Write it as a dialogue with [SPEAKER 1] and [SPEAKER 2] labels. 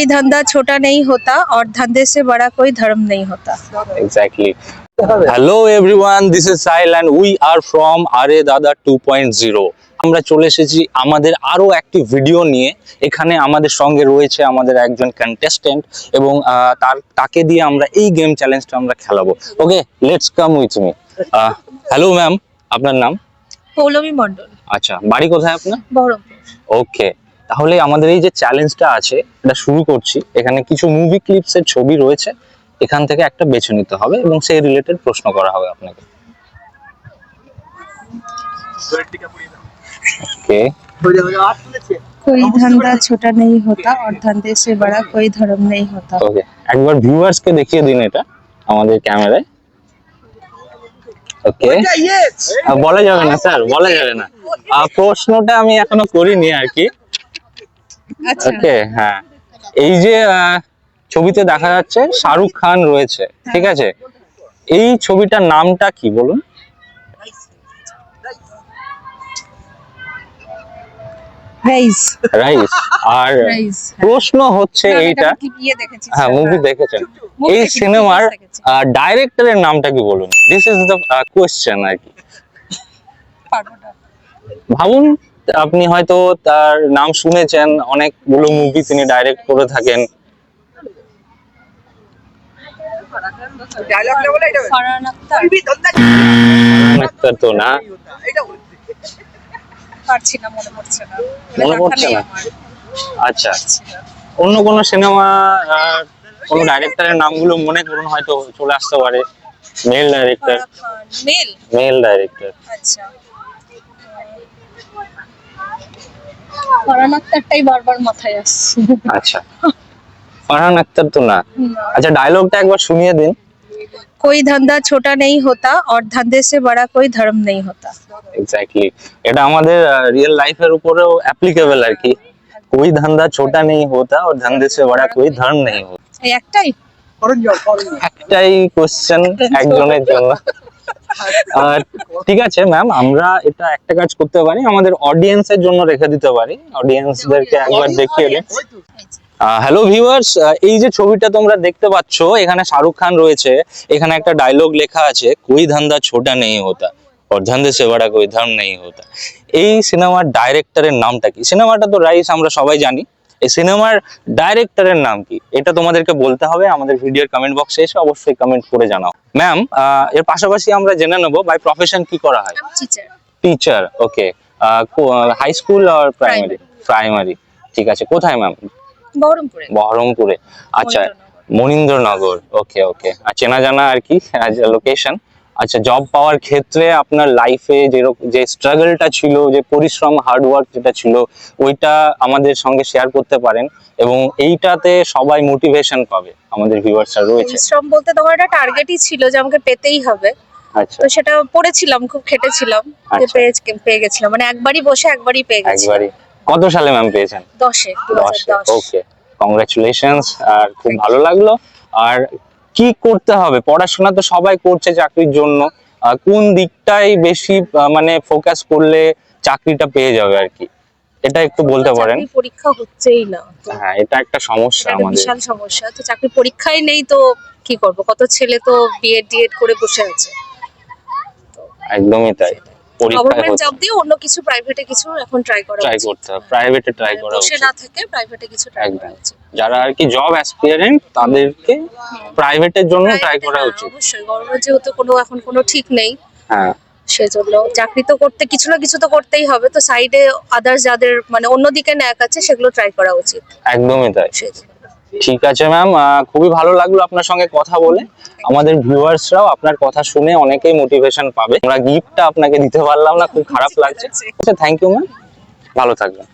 [SPEAKER 1] कोई धंधा छोटा नहीं होता और धंधे से बड़ा कोई धर्म नहीं होता
[SPEAKER 2] exactly hello everyone this is Sahil and we are from আরে দাদা 2.0 আমরা চলে এসেছি আমাদের আরো একটি ভিডিও নিয়ে এখানে আমাদের সঙ্গে রয়েছে আমাদের একজন কন্টেস্টেন্ট এবং আহ, তার তাকে দিয়ে আমরা এই গেম চ্যালেঞ্জটা আমরা খেলাবো okay let's come with me hello ma'am আপনার নাম
[SPEAKER 1] পৌলমী মণ্ডল
[SPEAKER 2] আচ্ছা বাড়ি কোথায় আপনার
[SPEAKER 1] বহরমপুর
[SPEAKER 2] ওকে তাহলে আমাদের এই যে চ্যালেঞ্জটা আছে এটা শুরু করছি এখানে কিছু মুভি ক্লিপস এর ছবি রয়েছে এখান থেকে একটা বেছে নিতে হবে এবং সেই রিলেটেড প্রশ্ন করা হবে আপনাকে ওকে
[SPEAKER 1] कोई धंधा छोटा नहीं होता और धंधे से बड़ा कोई धर्म नहीं होता
[SPEAKER 2] ওকে একবার ভিউয়ার্স কে দেখিয়ে দিন এটা আমাদের ক্যামেরায় ওকে বলা যাবে না স্যার বলা যাবে না আহ, প্রশ্নটা আমি এখনো করিনি আর কি
[SPEAKER 1] আচ্ছা
[SPEAKER 2] ওকে হ্যাঁ। এই যে ছবিতে দেখা যাচ্ছে শাহরুখ খান রয়েছে ঠিক আছে? এই ছবিটার নামটা কি বলুন?
[SPEAKER 1] রাইস।
[SPEAKER 2] রাইস। আর প্রশ্ন হচ্ছে এইটা। হ্যাঁ মুভি দেখেছেন। এই সিনেমার ডাইরেক্টরের নামটা কি বলুন? দিস ইজ দ্য কোয়েশ্চেন আর কি। ভাবুন আপনি হয়তো তার নাম শুনেছেন অনেকগুলো মুভি তিনি ডাইরেক্ট করে থাকেন।
[SPEAKER 1] আক্তার।
[SPEAKER 2] তো না।
[SPEAKER 1] পারছি না মনে পড়ছে না।
[SPEAKER 2] মনে পড়ছে না? আচ্ছা। অন্য কোনো সিনেমা কোনো ডাইরেক্টরের নামগুলো মনে করুন হয়তো চলে আসতে পারে।
[SPEAKER 1] Male director male
[SPEAKER 2] male director
[SPEAKER 1] আচ্ছা। ফারহান আক্তারটাই বারবার মাথায় আসছে
[SPEAKER 2] আচ্ছা ফারহান আক্তার তো না
[SPEAKER 1] না।
[SPEAKER 2] আচ্ছা ডায়লগটা একবার শুনিয়ে দিন
[SPEAKER 1] कोई धंधा छोटा नहीं होता और धंधे से बड़ा कोई धर्म नहीं होता
[SPEAKER 2] এক্স্যাক্টলি এটা আমাদের রিয়েল লাইফের উপরেও অ্যাপ্লিকেবল আর কি कोई धंधा छोटा नहीं होता और धंधे से बड़ा कोई धर्म नहीं होता
[SPEAKER 1] এই একটাই
[SPEAKER 2] একটাই কোশ্চেন একজনের জন্য আর ঠিক আছে ম্যাম আমরা এটা একটা কাজ করতে পারি আমাদের অডিয়েন্সের জন্য রেখে দিতে পারি। অডিয়েন্সদেরকে একবার দেখিয়ে দিন হ্যালো ভিউয়ার্স এই যে ছবিটা তোমরা দেখতে পাচ্ছ এখানে শাহরুখ খান রয়েছে। এখানে একটা ডায়লগ লেখা আছে কই ধান্দা ছোটা নেই হতা সে সেবাটা কই ধান নেই হতা। এই সিনেমার ডাইরেক্টরের নামটা কি? সিনেমাটা তো রাইস আমরা সবাই জানি। এই সিনেমার ডাইরেক্টরের নাম কি? এটা তোমাদেরকে বলতে হবে আমাদের ভিডিওর কমেন্ট বক্সে এসে অবশ্যই কমেন্ট করে জানাও। ম্যাম এর পাশাপাশি আমরা জেনে নেব বাই প্রফেশন কি করা হয়।
[SPEAKER 1] টিচার
[SPEAKER 2] ওকে হাই স্কুল আর প্রাইমারি প্রাইমারি ঠিক আছে। কোথায় ম্যাম
[SPEAKER 1] বহরমপুরে।
[SPEAKER 2] বহরমপুরে। আচ্ছা। মনীন্দ্রনগর। ওকে ওকে আর চেনা জানা আর কি? লোকেশন আচ্ছা জব পাওয়ার ক্ষেত্রে আপনার লাইফে যেরকম যে স্ট্রাগলটা ছিল যে পরিশ্রম হার্ডওয়ার্ক যেটা ছিল ওইটা আমাদের সঙ্গে শেয়ার করতে পারেন এবং এইটাতে সবাই মোটিভেশন পাবে আমাদের ভিউয়ার্সরা রয়েছে।
[SPEAKER 1] পরিশ্রম বলতে তোমার একটা টার্গেটই ছিল যে আমাকে পেতেই হবে।
[SPEAKER 2] আচ্ছা।
[SPEAKER 1] তো সেটা পড়েছিলাম খুব খেটেছিলাম যে
[SPEAKER 2] আচ্ছা।
[SPEAKER 1] পেয়ে গেছিলাম মানে একবারই বসে একবারই পেয়ে গেছি
[SPEAKER 2] একবারই। কত সালে ম্যাম পেয়েছেন?
[SPEAKER 1] দশে দু
[SPEAKER 2] দশে
[SPEAKER 1] দশ।
[SPEAKER 2] ওকে কংগ্রাচুলেশনস আর খুব ভালো লাগল। আর কি করতে হবে? পড়াশোনা তো সবাই করছে চাকরির জন্য। কোন দিকটাই বেশি মানে ফোকাস করলে চাকরিটা পেয়ে যাবে আর কি? এটা একটু বলতে পারেন।
[SPEAKER 1] পরীক্ষা হচ্ছেই না
[SPEAKER 2] হ্যাঁ এটা একটা সমস্যা আমাদের।
[SPEAKER 1] বিশাল সমস্যা। তো চাকরি পরীক্ষাই নেই তো কি করব? কত ছেলে তো বিএড ডিএড করে বসে আছে।
[SPEAKER 2] একদমই তাই।
[SPEAKER 1] গভর্নমেন্ট জব দিয়ে অন্য কিছু প্রাইভেটে কিছু এখন ট্রাই করা
[SPEAKER 2] ট্রাই
[SPEAKER 1] উচিত।
[SPEAKER 2] করতে হবে প্রাইভেটে ট্রাই করা
[SPEAKER 1] বসে না থেকে প্রাইভেটে কিছু ট্রাই করা উচিত
[SPEAKER 2] যারা আর কি জব অ্যাসপিয়ারেন্ট তাদেরকে প্রাইভেটের জন্য ট্রাই করা উচিত।
[SPEAKER 1] অবশ্যই। গভর্নমেন্ট যেহেতু কোনো এখন কোনো ঠিক নেই
[SPEAKER 2] হ্যাঁ।
[SPEAKER 1] সেজন্য চাকরি তো করতে কিছু না কিছু তো করতেই হবে। তো সাইডে আদার্স যাদের মানে অন্যদিকে ন্যাক আছে সেগুলো ট্রাই করা উচিত।
[SPEAKER 2] একদমই তাই।
[SPEAKER 1] সেজন্য।
[SPEAKER 2] ঠিক আছে ম্যাম খুবই ভালো লাগল আপনার সঙ্গে কথা বলে। আমাদের ভিউয়ার্সরাও আপনার কথা শুনে অনেকেই মোটিভেশন পাবে। আমরা গিফটটা আপনাকে দিতে পারলাম না, খুব খারাপ লাগছে। থ্যাংক ইউ ম্যাম ভালো থাকবেন।